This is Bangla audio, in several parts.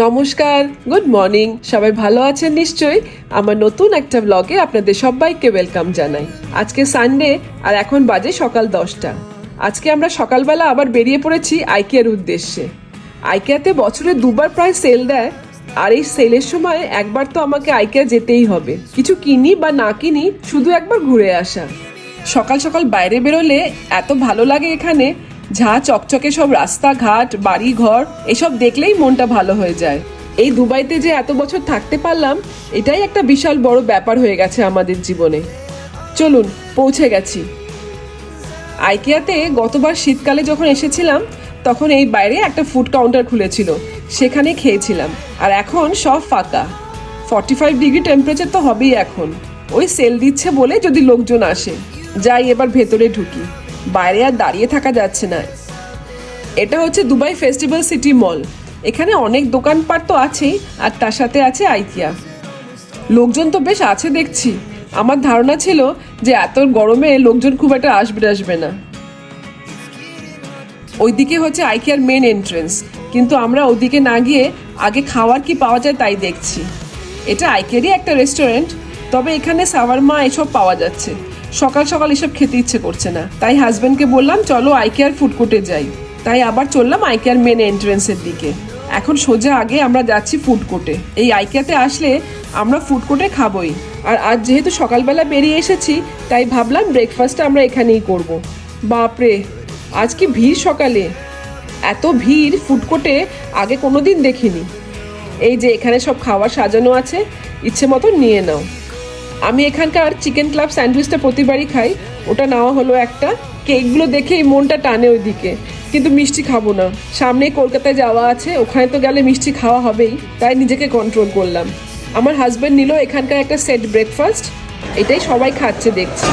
নমস্কার গুড মর্নিং সবাই ভালো আছেন নিশ্চয়ই? আমার নতুন একটা ব্লগে আপনাদের সবাইকে ওয়েলকাম জানাই। আজকে সানডে আর এখন বাজে সকাল দশটা। আজকে আমরা সকালবেলা আবার বেরিয়ে পড়েছি আইকিয়ার উদ্দেশ্যে। আইকিয়াতে বছরে দুবার প্রায় সেল দেয়, আর এই সেলের সময় একবার তো আমাকে আইকিয়া যেতেই হবে। কিছু কিনি বা না কিনি শুধু একবার ঘুরে আসা। সকাল সকাল বাইরে বেরোলে এত ভালো লাগে এখানে ঝা, চকচকে সব রাস্তাঘাট বাড়ি ঘর এসব দেখলেই মনটা ভালো হয়ে যায়। এই দুবাইতে যে এত বছর থাকতে পারলাম, এটাই একটা বিশাল বড় ব্যাপার হয়ে গেছে আমাদের জীবনে। চলুন, পৌঁছে গেছি। আইকিয়াতে গতবার শীতকালে যখন এসেছিলাম, তখন এই বাইরে একটা ফুড কাউন্টার খুলেছিল। সেখানে খেয়েছিলাম। আর এখন সব ফাঁকা। ফর্টি ফাইভ ডিগ্রি টেম্পারেচার তো হবেই এখন। ওই সেল দিচ্ছে বলে যদি লোকজন আসে। যাই, এবার ভেতরে ঢুকি। বাইরে আর দাঁড়িয়ে থাকা যাচ্ছে না। এটা হচ্ছে দুবাই ফেস্টিভ্যাল সিটি মল। এখানে অনেক দোকানপাট তো আছেই, আর তার সাথে আছে আইকিয়া। লোকজন তো বেশ আছে দেখছি। আমার ধারণা ছিল যে এত গরমে লোকজন খুব একটা আসবে আসবে না। ওইদিকে হচ্ছে আইকিয়ার মেন এন্ট্রেন্স কিন্তু আমরা ওদিকে না গিয়ে আগে খাওয়ার কি পাওয়া যায় তাই দেখছি। এটা আইকিয়ারই একটা রেস্টুরেন্ট তবে এখানে সাওয়ারমা এসব পাওয়া যাচ্ছে। সকাল সকাল এসব খেতে ইচ্ছে করছে না। তাই হাজব্যান্ডকে বললাম, চলো আইকেয়ার ফুড কোর্টে যাই। তাই আবার চললাম আইকেয়ার মেন এন্ট্রেন্সের দিকে। এখন সোজা আগে আমরা যাচ্ছি ফুড কোর্টে। এই আইকিয়াতে আসলে আমরা ফুড কোর্টে খাবোই। আর আজ যেহেতু সকালবেলা বেরিয়ে এসেছি, তাই ভাবলাম ব্রেকফাস্টটা আমরা এখানেই করব। বাপরে, আজ কি ভিড় সকালে? এত ভিড় ফুড কোর্টে আগে কোনো দিন দেখিনি। এই যে এখানে সব খাবার সাজানো আছে, ইচ্ছে মতো নিয়ে নাও। আমি এখানকার চিকেন ক্লাব স্যান্ডউইচটা প্রতিবারই খাই। ওটা নেওয়া হলো একটা। কেকগুলো দেখেই মনটা টানে ওইদিকে। কিন্তু মিষ্টি খাব না। সামনে কলকাতায় যাওয়া আছে। ওখানে তো গেলে মিষ্টি খাওয়া হবেই। তাই নিজেকে কন্ট্রোল করলাম। আমার হাজব্যান্ড নিল এখানকার একটা সেট ব্রেকফাস্ট এটাই সবাই খাচ্ছে, দেখছি।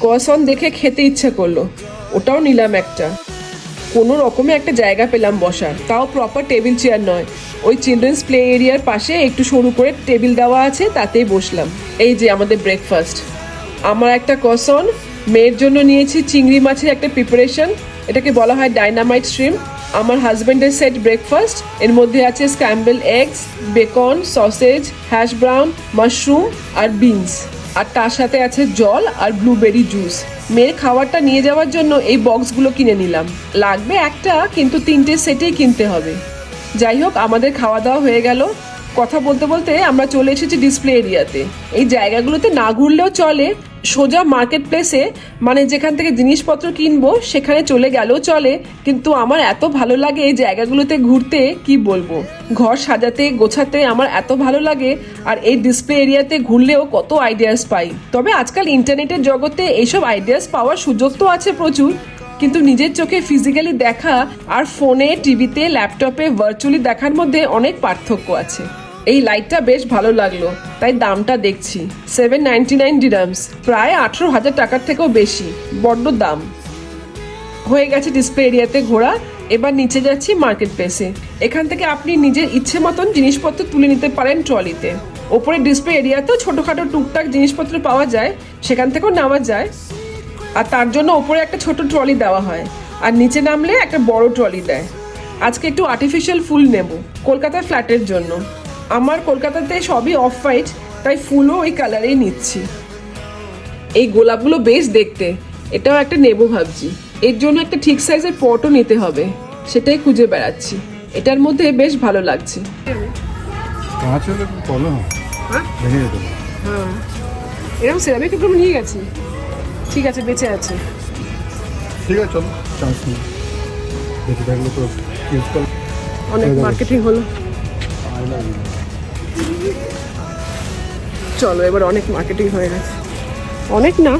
ক্রসন দেখে খেতে ইচ্ছে করল। ওটাও নিলাম একটা। কোনো রকমে একটা জায়গা পেলাম বসার। তাও প্রপার টেবিল চেয়ার নয়। ওই চিলড্রেন্স প্লে এরিয়ার পাশে একটু সরু করে টেবিল দেওয়া আছে, তাতেই বসলাম। এই যে আমাদের ব্রেকফাস্ট আমার একটা কসন মেয়ের জন্য নিয়েছি চিংড়ি মাছের একটা প্রিপারেশন এটাকে বলা হয় ডাইনামাইট স্ট্রিম আমার হাজব্যান্ডের সেট ব্রেকফাস্ট এর মধ্যে আছে scrambled eggs bacon sausage hash brown mushroom আর বিনস আর তার সাথে আছে জল আর ব্লুবেরি জুস মেয়ের খাবারটা নিয়ে যাওয়ার জন্য এই বক্সগুলো কিনে নিলাম। লাগবে একটা, কিন্তু তিনটে সেটেই কিনতে হবে। যাই হোক, আমাদের খাওয়া দাওয়া হয়ে গেল। কথা বলতে বলতে আমরা চলে এসেছি ডিসপ্লে এরিয়াতে এই জায়গাগুলোতে না ঘুরলেও চলে সোজা মার্কেট প্লেসে মানে যেখান থেকে জিনিসপত্র কিনবো, সেখানে চলে গেলেও চলে। কিন্তু আমার এত ভালো লাগে এই জায়গাগুলোতে ঘুরতে, কি বলব? ঘর সাজাতে, গোছাতে আমার এত ভালো লাগে, আর এই ডিসপ্লে এরিয়াতে ঘুরলেও কত আইডিয়াস পাই। তবে আজকাল ইন্টারনেটের জগতে এইসব আইডিয়াস পাওয়ার সুযোগ তো আছে প্রচুর, কিন্তু নিজের চোখে ফিজিক্যালি দেখা আর ফোনে টিভিতে ল্যাপটপে ভার্চুয়ালি দেখার মধ্যে অনেক পার্থক্য আছে। এই লাইটটা বেশ ভালো লাগল, তাই দামটা দেখছি। সেভেন নাইনটি নাইন ডিরামস প্রায় আঠেরো হাজার টাকার থেকেও বেশি, বড্ড দাম। হয়ে গেছে ডিসপ্লে এরিয়াতে ঘোরা, এবার নিচে যাচ্ছি মার্কেট প্লেসে এখান থেকে আপনি নিজের ইচ্ছে মতন জিনিসপত্র তুলে নিতে পারেন ট্রলিতে। ওপরে ডিসপ্লে এরিয়াতেও ছোটোখাটো টুকটাক জিনিসপত্র পাওয়া যায়, সেখান থেকেও নেওয়া যায়। আর তার জন্য ওপরে একটা ছোট ট্রলি দেওয়া হয়, আর নিচে নামলে একটা বড় ট্রলি দেয়। আজকে একটু আর্টিফিশিয়াল ফুল নেব, কলকাতার ফ্ল্যাটের জন্য। আমার কলকাতাতে সবই অফ হোয়াইট তাই ফুলও ওই কালারেই নিচ্ছি। এই গোলাপগুলো বেশ দেখতে এটাও একটা নেব ভাবছি। এর জন্য একটা ঠিক সাইজের পটও নিতে হবে সেটাই খুঁজে বেড়াচ্ছি। এটার মধ্যে বেশ ভালো লাগছে। হয়? হ্যাঁ? এরকম সেরামিক একদম নিয়ে গেছি। ঠিক আছে বেঁচে আছে। ঠিক আছে চলো চান্স নিই তো অনেক মার্কেটিং হলো। চলো এবার অনেক মার্কেটিং হয়ে গেছে। অনেক না?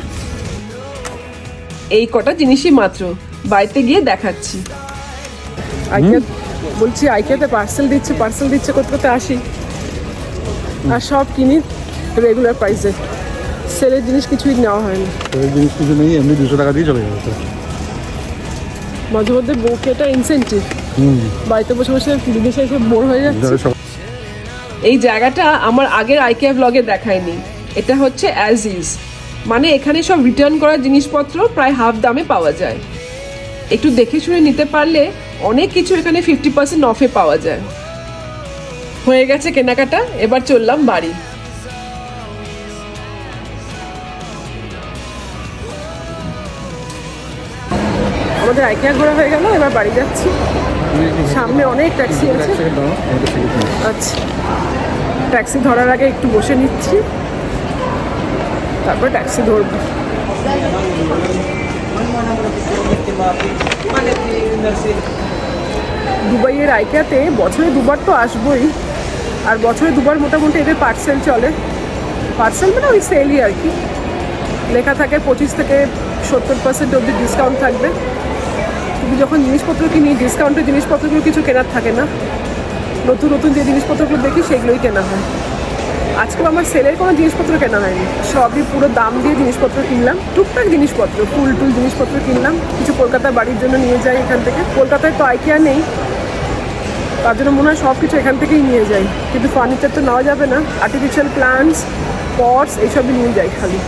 এই কটা জিনিসই মাত্র। বাড়িতে গিয়ে দেখাচ্ছি। বলছি আইকিয়াতে পার্সেল দিচ্ছে পার্সেল দিচ্ছে করতে করতে আসি? আর সব কিনি রেগুলার প্রাইসে সেলের জিনিস কিছুই নেওয়া হয়নি এই জিনিস কিছু নেই এমনি দুশো টাকা দিয়ে চলে যাবে মাঝে মধ্যে বউকে এটা ইনসেন্টিভ বাড়িতে বসে বসে বিদেশে এসে বোর হয়ে যাচ্ছে। এই জায়গাটা আমার আগের আইকিয়া ব্লগে দেখায়নি। এটা হচ্ছে অ্যাজ ইজ মানে এখানে সব রিটার্ন করা জিনিসপত্র প্রায় হাফ দামে পাওয়া যায়। একটু দেখে শুনে নিতে পারলে অনেক কিছু এখানে ফিফটি পার্সেন্ট অফে পাওয়া যায়। হয়ে গেছে কেনাকাটা, এবার চললাম বাড়ি। আমাদের আইকিয়া ঘোরা হয়ে গেল, এবার বাড়ি যাচ্ছি। সামনে অনেক ট্যাক্সি আছে। আচ্ছা। ট্যাক্সি ধরার আগে একটু বসে নিচ্ছি। তারপর ট্যাক্সি ধরবো। দুবাইয়ের আইকিয়াতে বছরে দুবার তো আসবোই। আর বছরে দুবার মোটামুটি এদের পার্সেল চলে। পার্সেল মানে ওই সেলই আর কি। লেখা থাকে পঁচিশ থেকে সত্তর পার্সেন্ট অবধি ডিসকাউন্ট থাকবে। যখন জিনিসপত্র কিনি ডিসকাউন্টের জিনিসপত্রগুলো কিছু কেনার থাকে না, নতুন নতুন যে জিনিসপত্রগুলো দেখি সেগুলোই কেনা হয়। আজকেও আমার সেলের কোনো জিনিসপত্র কেনা হয়নি। সবই পুরো দাম দিয়ে জিনিসপত্র কিনলাম। টুকটাক জিনিসপত্র, ফুল টুল জিনিসপত্র কিনলাম। কিছু কলকাতা বাড়ির জন্য নিয়ে যাই এখান থেকে। কলকাতায় তো আইকিয়া নেই। তার জন্য মনে হয় সব কিছু এখান থেকেই নিয়ে যাই। কিন্তু ফার্নিচার তো নেওয়া যাবে না। আর্টিফিশিয়াল প্লান্টস পটস এইসবই নিয়ে যাই খালি।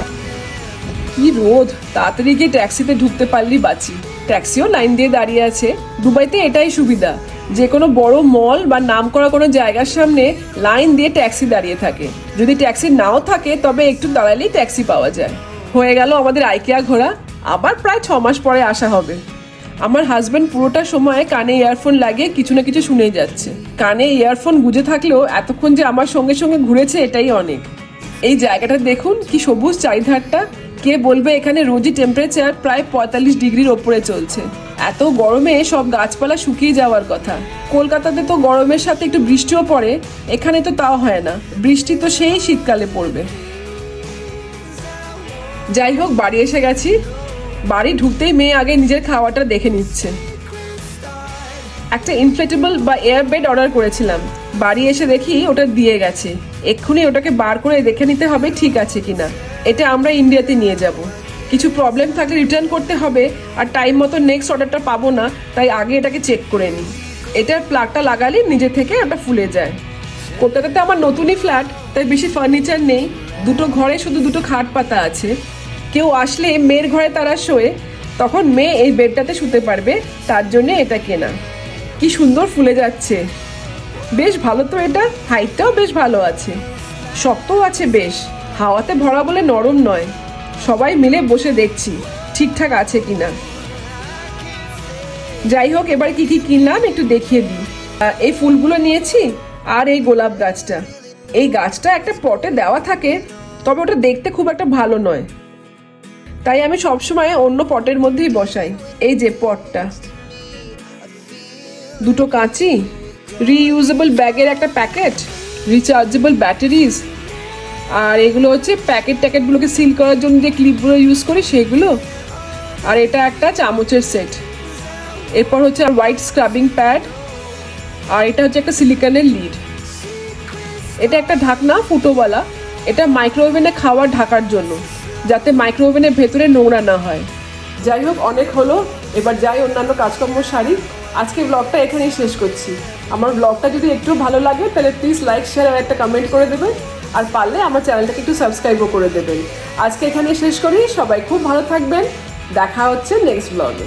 কি রোদ! তাড়াতাড়ি গিয়ে ট্যাক্সিতে ঢুকতে পারলি বাঁচি। ট্যাক্সিও লাইন দিয়ে দাঁড়িয়ে আছে। দুবাইতে এটাই সুবিধা, যে কোনো বড় মল বা নাম করা কোনো জায়গার সামনে লাইন দিয়ে ট্যাক্সি দাঁড়িয়ে থাকে। যদি ট্যাক্সি নাও থাকে, তবে একটু দাঁড়ালেই ট্যাক্সি পাওয়া যায়। হয়ে গেল আমাদের আইকিয়া ঘোরা, আবার প্রায় ছ মাস পরে আসা হবে। আমার হাজবেন্ড পুরোটা সময় কানে ইয়ারফোন লাগিয়ে কিছু না কিছু শুনেই যাচ্ছে। কানে ইয়ারফোন গুজে থাকলেও এতক্ষণ যে আমার সঙ্গে সঙ্গে ঘুরেছে, এটাই অনেক। এই জায়গাটা দেখুন, কি সবুজ চারিধারটা। কে বলবে এখানে রোজই টেম্পারেচার প্রায় পঁয়তাল্লিশ ডিগ্রির ওপরে চলছে। এত গরমে সব গাছপালা শুকিয়ে যাওয়ার কথা। কলকাতাতে তো গরমের সাথে একটু বৃষ্টিও পড়ে, এখানে তো তাও হয় না। বৃষ্টি তো সেই শীতকালে পড়বে। যাই হোক, বাড়ি এসে গেছি। বাড়ি ঢুকতেই মেয়ে আগে নিজের খাওয়াটা দেখে নিচ্ছে। একটা ইনফ্লেটেবল বা এয়ার বেড অর্ডার করেছিলাম। বাড়ি এসে দেখি ওটা দিয়ে গেছে। এক্ষুনি ওটাকে বার করে দেখে নিতে হবে ঠিক আছে কিনা। এটা আমরা ইন্ডিয়াতে নিয়ে যাব। কিছু প্রবলেম থাকলে রিটার্ন করতে হবে আর টাইম মতো নেক্সট অর্ডারটা পাবো না, তাই আগে এটাকে চেক করে নিই এটার প্লাগটা লাগালে নিজে থেকে ওটা ফুলে যায়। কলকাতাতে আমার নতুনই ফ্ল্যাট তাই বেশি ফার্নিচার নেই। দুটো ঘরে শুধু দুটো খাট পাতা আছে। কেউ আসলে মেয়ের ঘরে তারা শোয়ে, তখন মেয়ে এই বেডটাতে শুতে পারবে, তার জন্য এটা কেনা। কি সুন্দর ফুলে যাচ্ছে। বেশ ভালো তো এটা। হাইটটাও বেশ ভালো আছে। শক্তও আছে বেশ। হাওয়াতে ভরা বলে নরম নয়। সবাই মিলে বসে দেখছি, ঠিকঠাক আছে কিনা। যাই হোক, এবার কি কি কিনলাম একটু দেখিয়ে দিই। এই ফুলগুলো নিয়েছি আর এই গোলাপ গাছটা। এই গাছটা একটা পটে দেওয়া থাকে, তবে ওটা দেখতে খুব একটা ভালো নয়। তাই আমি সবসময় অন্য পটের মধ্যেই বসাই। এই যে পটটা। দুটো কাঁচি রিইউজেবল ব্যাগের একটা প্যাকেট রিচার্জেবল ব্যাটারিজ আর এগুলো হচ্ছে প্যাকেট ট্যাকেটগুলোকে সিল করার জন্য যে ক্লিপগুলো ইউজ করি সেগুলো, আর এটা একটা চামচের সেট এরপর হচ্ছে আর হোয়াইট স্ক্রাবিং প্যাড আর এটা হচ্ছে একটা সিলিকনের লিড এটা একটা ঢাকনা ফুটোওয়ালা, এটা মাইক্রোওভেনে খাবার ঢাকার জন্য, যাতে মাইক্রোওভেনের ভেতরে নোংরা না হয়। যাই হোক, অনেক হলো, এবার যাই অন্যান্য কাজকর্ম সারি। আজকে ব্লগটা এখানেই শেষ করছি। আমার ব্লগটা যদি একটু ভালো লাগে, তাহলে প্লিজ লাইক শেয়ার আর একটা কমেন্ট করে দেবেন। আর পারলে আমার চ্যানেলটাকে একটু সাবস্ক্রাইবও করে দেবেন। আজকে এখানে শেষ করি। সবাই খুব ভালো থাকবেন। দেখা হচ্ছে নেক্সট ব্লগে